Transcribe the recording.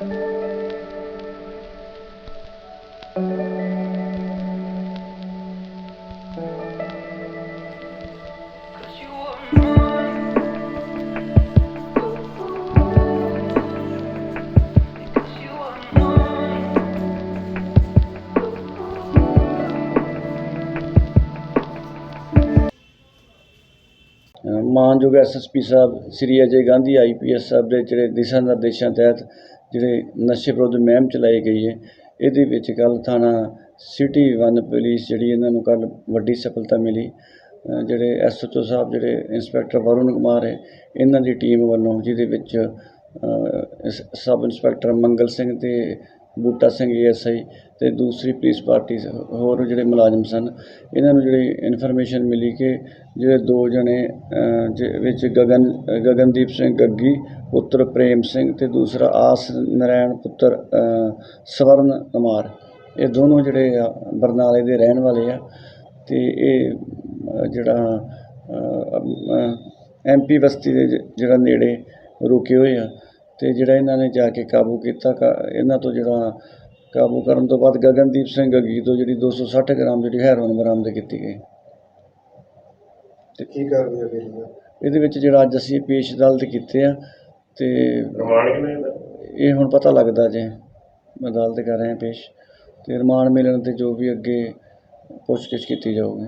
Música ਮਾਨਯੋਗ ਐਸਐਸਪੀ ਸਾਹਿਬ ਸ੍ਰੀ ਅਜੇ ਗਾਂਧੀ ਆਈਪੀਐਸ ਸਾਹਿਬ ਦੇ ਜਿਹੜੇ ਦਿਸ਼ਾ ਨਿਰਦੇਸ਼ਾਂ ਤਹਿਤ ਜਿਹੜੇ ਨਸ਼ੇ ਵਿਰੁੱਧ ਮੁਹਿੰਮ ਚਲਾਈ ਗਈ ਹੈ ਇਹਦੇ ਵਿੱਚ ਕੱਲ੍ਹ ਥਾਣਾ ਸਿਟੀ ਵਨ ਪੁਲਿਸ ਜਿਹੜੀ ਇਹਨਾਂ ਨੂੰ ਕੱਲ੍ਹ ਵੱਡੀ ਸਫਲਤਾ ਮਿਲੀ। ਅ, ਜਿਹੜੇ ਐਸਐਚਓ ਸਾਹਿਬ ਜਿਹੜੇ ਇੰਸਪੈਕਟਰ ਵਰੁਣ ਕੁਮਾਰ ਹੈ ਇਹਨਾਂ ਦੀ ਟੀਮ ਵੱਲੋਂ ਜਿਹਦੇ ਵਿੱਚ ਸਬ ਇੰਸਪੈਕਟਰ ਮੰਗਲ ਸਿੰਘ ਅਤੇ ਬੂਟਾ ਸਿੰਘ ਏਐਸਆਈ ਅਤੇ ਦੂਸਰੀ ਪੁਲਿਸ ਪਾਰਟੀ ਹੋਰ ਜਿਹੜੇ ਮੁਲਾਜ਼ਮ ਸਨ ਇਹਨਾਂ ਨੂੰ ਜਿਹੜੀ ਇਨਫੋਰਮੇਸ਼ਨ ਮਿਲੀ ਕਿ ਜਿਹੜੇ ਦੋ ਜਣੇ ਅ, ਵਿੱਚ ਗਗਨ ਗਗਨਦੀਪ ਸਿੰਘ ਗੱਗੀ ਪੁੱਤਰ ਪ੍ਰੇਮ ਸਿੰਘ ਅਤੇ ਦੂਸਰਾ ਆਸ ਨਰਾਇਣ ਪੁੱਤਰ ਸਵਰਨ ਕੁਮਾਰ। ਇਹ ਦੋਨੋਂ ਜਿਹੜੇ ਆ ਬਰਨਾਲੇ ਦੇ ਰਹਿਣ ਵਾਲੇ ਆ ਅਤੇ ਇਹ ਅ, ਜਿਹੜਾ ਐਮਪੀ ਬਸਤੀ ਦੇ ਜਿਹੜਾ ਨੇੜੇ ਰੁਕੇ ਹੋਏ ਆ। ਤੇ ਜਿਹੜਾ ਇਹਨਾਂ ਨੇ ਜਾ ਕੇ ਕਾਬੂ ਕੀਤਾ ਕਾ- ਇਹਨਾਂ ਤੋਂ ਜਿਹੜਾ ਕਾਬੂ ਕਰਨ ਤੋਂ ਬਾਅਦ ਗਗਨਦੀਪ ਸਿੰਘ ਗੱਗੀ ਤੋਂ ਜਿਹੜੀ 260 ਗ੍ਰਾਮ ਜਿਹੜੀ ਹੈਰੋਇਨ ਬਰਾਮਦ ਕੀਤੀ ਗਈ। ਕੀ ਕਰਦੇ ਹੋ ਫਿਰ ਇਹਦੇ ਵਿੱਚ ਜਿਹੜਾ ਅੱਜ ਅਸੀਂ ਪੇਸ਼ ਅਦਾਲਤ ਕੀਤੇ ਆ ਤੇ ਰਿਮਾਂਡ ਕਿੰਨੇ ਦਾ ਇਹ ਹੁਣ ਪਤਾ ਲੱਗਦਾ ਜੇ ਅਦਾਲਤ ਕਰ ਰਹੇ ਆ ਪੇਸ਼। ਤੇ ਰਿਮਾਂਡ ਮਿਲਣ ਤੇ ਜੋ ਵੀ ਅੱਗੇ ਪੁੱਛਗਿੱਛ ਕੀਤੀ ਜਾਊਗੀ।